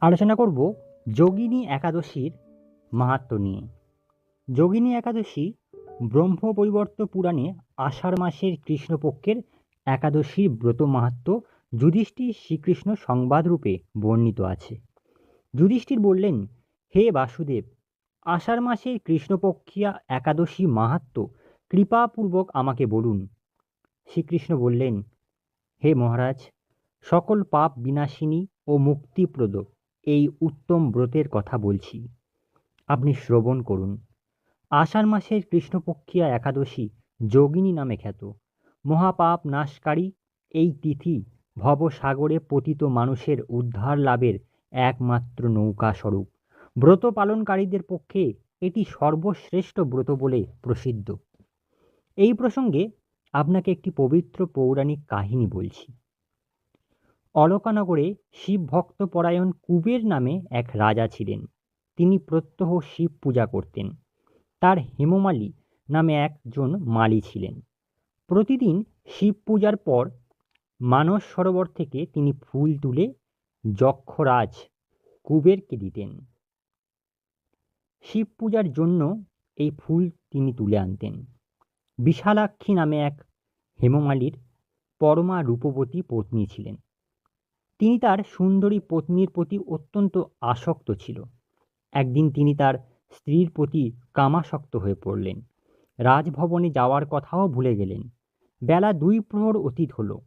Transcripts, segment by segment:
আলোচনা করব যোগিনী একাদশীর মাহাত্ম্য নিয়ে। যোগিনী একাদশী ব্রহ্ম পরিবর্ত পুরাণে আষাঢ় মাসের কৃষ্ণপক্ষের একাদশীর ব্রত মাহাত্ম্য যুধিষ্ঠির শ্রীকৃষ্ণ সংবাদরূপে বর্ণিত আছে। যুধিষ্ঠির বললেন, হে বাসুদেব, আষাঢ় মাসের কৃষ্ণপক্ষিয়া একাদশী মাহাত্ম্য কৃপাপূর্বক আমাকে বলুন। শ্রীকৃষ্ণ বললেন, হে মহারাজ, সকল পাপ বিনাশিনী ও মুক্তিপ্রদ এই উত্তম ব্রতের কথা বলছি। আপনি শ্রবণ করুন। আষাঢ় মাসের কৃষ্ণপক্ষিয়া একাদশী যোগিনী নামে খ্যাত। মহাপাপ নাশকারী এই তিথি ভবসাগরে পতিত মানুষের উদ্ধার লাভের একমাত্র নৌকা স্বরূপ। ব্রত পালনকারীদের পক্ষে এটি সর্বশ্রেষ্ঠ ব্রত বলে প্রসিদ্ধ। এই প্রসঙ্গে আপনাকে একটি পবিত্র পৌরাণিক কাহিনী বলছি। অলকানগরে শিব ভক্ত পরায়ণ কুবের নামে এক রাজা ছিলেন। তিনি প্রত্যহ শিব পূজা করতেন। তার হেমমালী নামে একজন মালি ছিলেন। প্রতিদিন শিব পূজার পর মানস সরোবর থেকে তিনি ফুল তুলে যক্ষরাজ কুবেরকে দিতেন। শিব পূজার জন্য এই ফুল তিনি তুলে আনতেন। বিশালাক্ষী নামে এক হেমমালির পরমা রূপবতী পত্নী ছিলেন। তিনি তার সুন্দরী পত্নীর প্রতি অত্যন্ত আসক্ত ছিল। একদিন তিনি তার স্ত্রীর প্রতি কামাসক্ত হয়ে পড়লেন। রাজভবনে যাওয়ার কথাও ভুলে গেলেন। বেলা দুই প্রহর অতীত হল।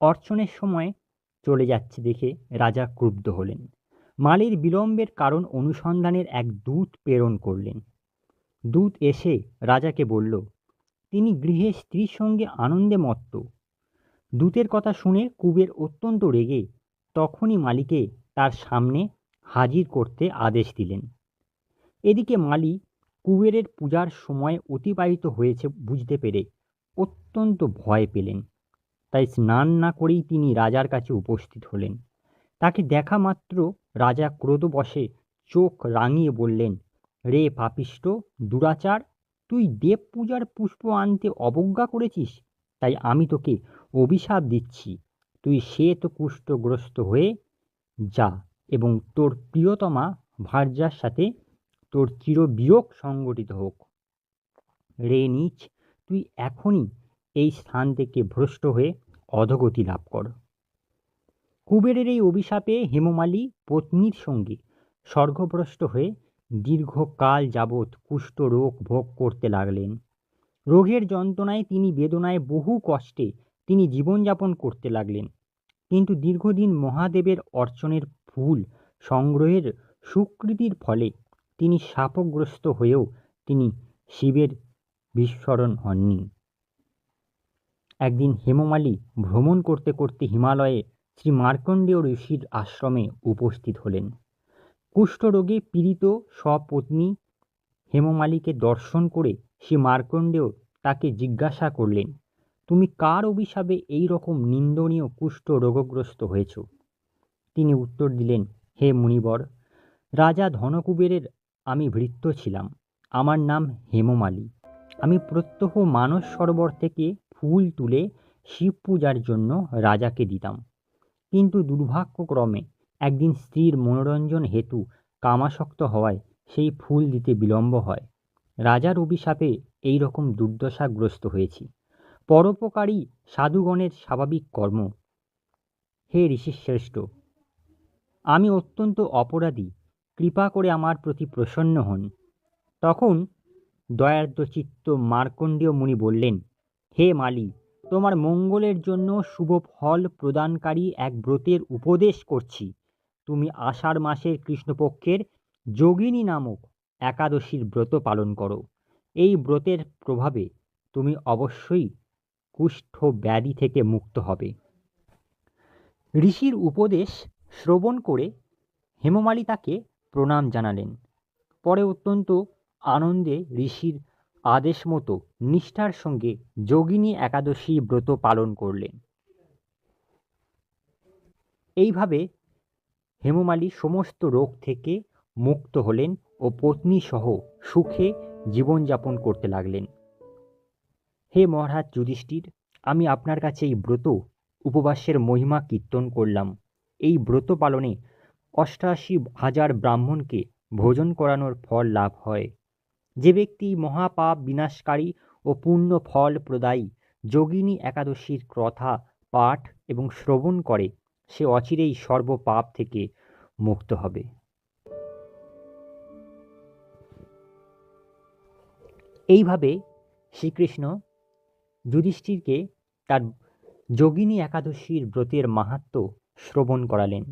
অর্চনের সময় চলে যাচ্ছে দেখে রাজা ক্রুব্ধ হলেন। মালির বিলম্বের কারণ অনুসন্ধানের এক দূত প্রেরণ করলেন। দূত এসে রাজাকে বলল, তিনি গৃহে স্ত্রীর সঙ্গে আনন্দে মত্ত। দূতের কথা শুনে কুবের অত্যন্ত রেগে তখনই মালিকে তার সামনে হাজির করতে আদেশ দিলেন। এদিকে মালি কুবেরের পূজার সময় অতিবাহিত হয়েছে বুঝতে পেরে অত্যন্ত ভয় পেলেন। তাই স্নান না করেই তিনি রাজার কাছে উপস্থিত হলেন। তাকে দেখা মাত্র রাজা ক্রোধবশে চোখ রাঙিয়ে বললেন, রে পাপিষ্ট, দুরাচার, তুই দেব পূজার পুষ্প আনতে অবজ্ঞা করেছিস? তাই আমি তোকে অভিশাপ দিচ্ছি। তুই শ্বেত কুষ্ঠগ্রস্ত হয়ে যা এবং তোর প্রিয়তমা ভার্যার সাথে তোর চিরবিয়োগ সংগঠিত হোক। রে নিচ, তুই এখনই এই স্থান থেকে ভ্রষ্ট হয়ে অধগতি লাভ কর। কুবেরের এই অভিশাপে হেমমালী পত্নীর সঙ্গে স্বর্গভ্রষ্ট হয়ে দীর্ঘকাল যাবৎ কুষ্ঠ রোগ ভোগ করতে লাগলেন। রোগের যন্ত্রণায় তিনি বেদনায় বহু কষ্টে তিনি জীবনযাপন করতে লাগলেন। কিন্তু দীর্ঘদিন মহাদেবের অর্চনের ফুল সংগ্রহের সুকৃতির ফলে তিনি শাপগ্রস্ত হয়েও তিনি শিবের বিস্মরণ হননি। একদিন হেমমালী ভ্রমণ করতে করতে হিমালয়ে শ্রী মার্কণ্ডেয় ঋষির আশ্রমে উপস্থিত হলেন। কুষ্ঠরোগে পীড়িত সপত্নী হেমমালীকে দর্শন করে শ্রী মার্কণ্ডেয় তাকে জিজ্ঞাসা করলেন তুমি কার অভিশাপে এই রকম নিন্দনীয় কুষ্ঠ রোগগ্রস্ত হয়েছ? তিনি উত্তর দিলেন, হে মুনিবর, রাজা ধনকুবেরের আমি ভৃত্য ছিলাম। আমার নাম হেমমালী। আমি প্রত্যহ মানস সরোবর থেকে ফুল তুলে শিব পূজার জন্য রাজাকে দিতাম। কিন্তু দুর্ভাগ্যক্রমে একদিন স্ত্রীর মনোরঞ্জন হেতু কামাসক্ত হওয়ায় সেই ফুল দিতে বিলম্ব হয়। রাজার অভিশাপে এই রকম দুর্দশাগ্রস্ত হয়েছি। পরোপকারী সাধুগণের স্বাভাবিক কর্ম। হে ঋষিশ্রেষ্ঠ, আমি অত্যন্ত অপরাধী, কৃপা করে আমার প্রতি প্রসন্ন হন। তখন দয়ার্দ্র চিত্ত মার্কণ্ডেয় মুনি বললেন, হে মালি, তোমার মঙ্গলের জন্য শুভ ফল প্রদানকারী এক ব্রতের উপদেশ করছি। তুমি আষাঢ় মাসের কৃষ্ণপক্ষের যোগিনী নামক একাদশীর ব্রত পালন করো। এই ব্রতের প্রভাবে তুমি অবশ্যই কুষ্ঠ ব্যাধি থেকে মুক্ত হবে। ঋষির উপদেশ শ্রবণ করে হেমমালী তাকে প্রণাম জানালেন। পরে অত্যন্ত আনন্দে ঋষির আদেশ মতো নিষ্ঠার সঙ্গে যোগিনী একাদশী ব্রত পালন করলেন। এইভাবে হেমমালী সমস্ত রোগ থেকে মুক্ত হলেন ও পত্নী সহ সুখে জীবনযাপন করতে লাগলেন। হে মহারাজ যুধিষ্ঠির, আমি আপনার কাছে এই ব্রত উপবাসের মহিমা কীর্তন করলাম। এই ব্রত পালনে অষ্টাশি হাজার ব্রাহ্মণকে ভোজন করানোর ফল লাভ হয়। যে ব্যক্তি মহাপাপ বিনাশকারী ও পূর্ণ ফল প্রদায়ী যোগিনী একাদশীর কথা পাঠ এবং শ্রবণ করে, সে অচিরেই সর্বপাপ থেকে মুক্ত হবে। এইভাবে শ্রীকৃষ্ণ যুধিষ্ঠিরকে তার যোগিনী একাদশীর ব্রতের মাহাত্ম্য শ্রবণ করালেন।